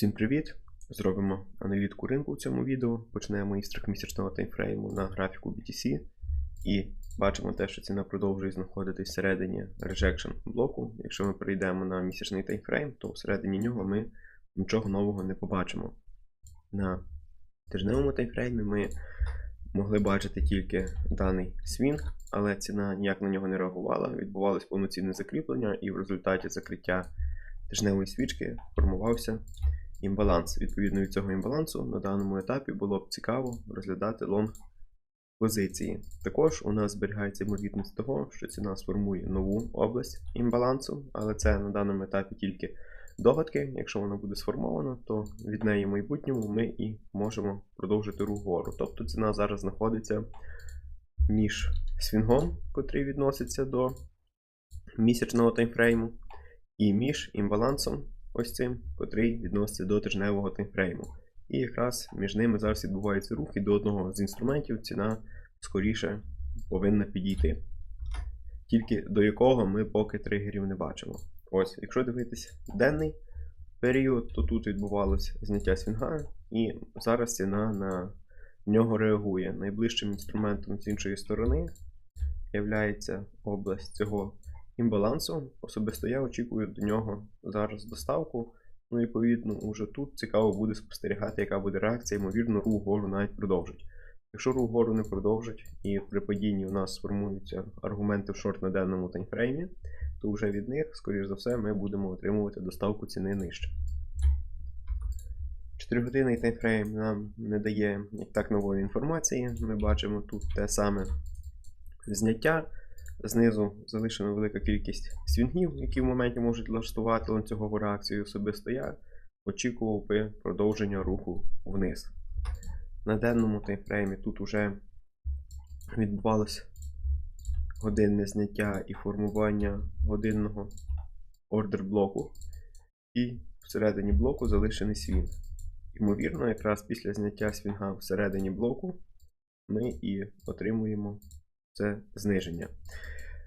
Всім привіт! Зробимо аналітику ринку в цьому відео. Почнемо із трьохмісячного таймфрейму на графіку BTC. І бачимо те, що ціна продовжує знаходитись всередині rejection блоку. Якщо ми перейдемо на місячний таймфрейм, то всередині нього ми нічого нового не побачимо. На тижневому таймфреймі ми могли бачити тільки даний свінг, але ціна ніяк на нього не реагувала. Відбувалось повноцінне закріплення, і в результаті закриття тижневої свічки формувався імбаланс. Відповідно від цього імбалансу на даному етапі було б цікаво розглядати лонг позиції. Також у нас зберігається ймовірність того, що ціна сформує нову область імбалансу, але це на даному етапі тільки догадки. Якщо вона буде сформована, то від неї в майбутньому ми і можемо продовжити рух вгору. Тобто ціна зараз знаходиться між свінгом, котрий відноситься до місячного таймфрейму, і між імбалансом, ось цим, котрий відноситься до тижневого таймфрейму. І якраз між ними зараз відбувається рух, і до одного з інструментів ціна скоріше повинна підійти. Тільки до якого ми поки тригерів не бачимо. Ось, якщо дивитися денний період, то тут відбувалося зняття свінга, і зараз ціна на нього реагує. Найближчим інструментом з іншої сторони є область цього імбалансу. Особисто я очікую до нього зараз доставку. Ну, відповідно, уже тут цікаво буде спостерігати, яка буде реакція, ймовірно, рух вгору навіть продовжить. Якщо рух вгору не продовжить і при падінні у нас сформуються аргументи в шорт на денному таймфреймі, то вже від них, скоріш за все, ми будемо отримувати доставку ціни нижче. 4-годинний таймфрейм нам не дає так нової інформації. Ми бачимо тут те саме зняття. Знизу залишена велика кількість свінгів, які в моменті можуть влаштувати ланцюгову реакцію. Особисто я очікував би продовження руху вниз. На денному таймфреймі тут вже відбувалося годинне зняття і формування годинного ордер блоку. І всередині блоку залишений свінг. Ймовірно, якраз після зняття свінга всередині блоку ми і отримуємо це зниження.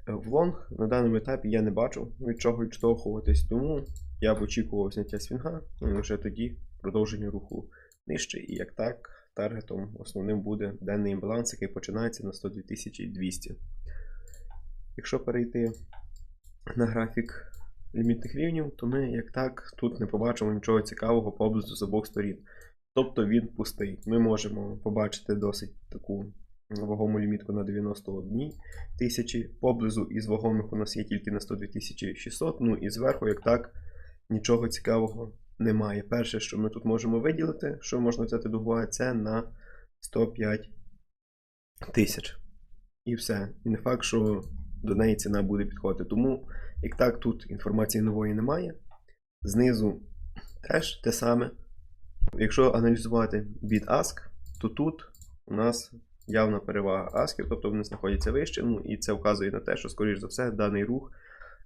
В лонг на даному етапі я не бачу від чого відштовхуватись, тому я б очікував зняття свінга, ну і вже тоді продовження руху нижче. І як так, таргетом основним буде денний імбаланс, який починається на 102 200. Якщо перейти на графік лімітних рівнів, то ми як так тут не побачимо нічого цікавого поблизу з обох сторін. Тобто він пустий. Ми можемо побачити досить таку вагому лімітку на 91 тисячі. Поблизу із вагомих у нас є тільки на 102 600. Ну і зверху, як так, нічого цікавого немає. Перше, що ми тут можемо виділити, що можна взяти до уваги, це на 105 тисяч. І все. І не факт, що до неї ціна буде підходити. Тому, як так, тут інформації нової немає. Знизу теж те саме. Якщо аналізувати від ask, то тут у нас явна перевага асків, тобто вони знаходяться вище. Ну і це вказує на те, що, скоріш за все, даний рух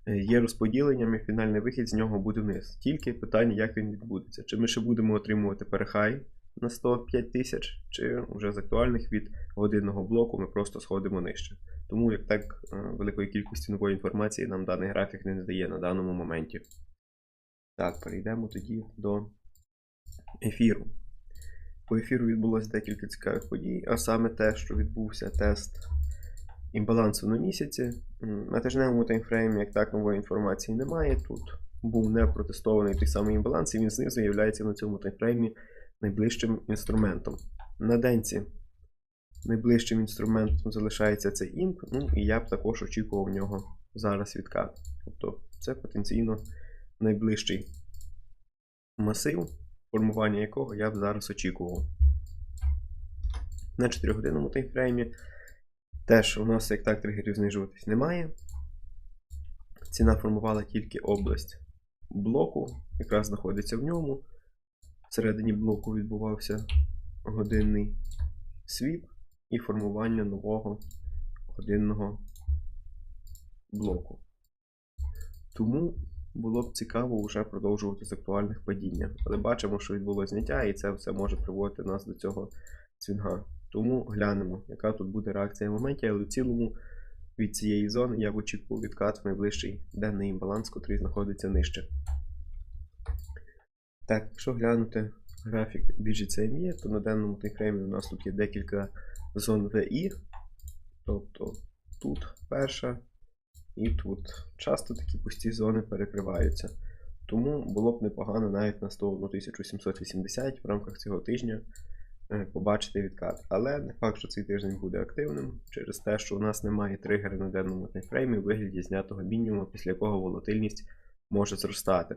е, є розподіленням і фінальний вихід з нього буде вниз. Тільки питання, як він відбудеться. Чи ми ще будемо отримувати перехай на 105 тисяч, чи вже з актуальних від годинного блоку ми просто сходимо нижче. Тому як так е, великої кількості нової інформації нам даний графік не надає на даному моменті. Так, перейдемо тоді до ефіру. По ефіру відбулося декілька цікавих подій, а саме те, що відбувся тест імбалансу на місяці. На тижневому таймфреймі, як так, нової інформації немає. Тут був не протестований той самий імбаланс, і він знизу є на цьому таймфреймі найближчим інструментом. На денці найближчим інструментом залишається цей імп, ну і я б також очікував в нього зараз відкат. Тобто це потенційно найближчий масив формування якого я б зараз очікував. На 4-годинному таймфреймі теж у нас як так тригерів знижуватись немає. Ціна формувала тільки область блоку, якраз знаходиться в ньому. Всередині блоку відбувався годинний свіп і формування нового годинного блоку. Тому було б цікаво вже продовжувати з актуальних падіння. Але бачимо, що відбулося зняття, і це все може приводити нас до цього цвінга. Тому глянемо, яка тут буде реакція в моменті, але в цілому від цієї зони я б очікував відкат в найближчий денний імбаланс, який знаходиться нижче. Так, якщо глянути графік біржі CME, то на даному таймфреймі у нас тут є декілька зон VI. Тобто тут перша і тут. Часто такі пусті зони перекриваються. Тому було б непогано навіть на 101 780 в рамках цього тижня е, побачити відкат. Але не факт, що цей тиждень буде активним через те, що у нас немає тригера на денному таймфреймі у вигляді знятого мінімуму, після якого волатильність може зростати.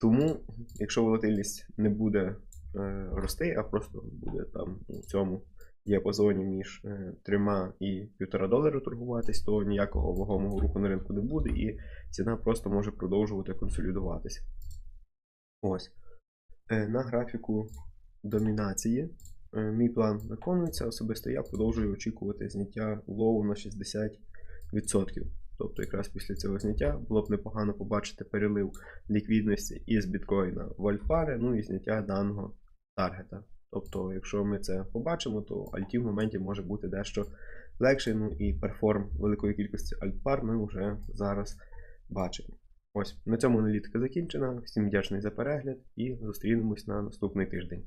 Тому, якщо волатильність не буде е, рости, а просто буде там у цьому діапазоні між е, 3 і 1,5 долара торгуватись, то ніякого вагомого руху на ринку не буде, і ціна просто може продовжувати консолідуватися. Ось. Е, на графіку домінації е, мій план виконується. Особисто я продовжую очікувати зняття лоу на 60%. Тобто, якраз після цього зняття було б непогано побачити перелив ліквідності із біткоїна в альфари, ну і зняття даного таргета. Тобто, якщо ми це побачимо, то альті в моменті може бути дещо легше. Ну і перформ великої кількості альтпар ми вже зараз бачимо. Ось на цьому аналітика закінчена. Всім вдячний за перегляд і зустрінемось на наступний тиждень.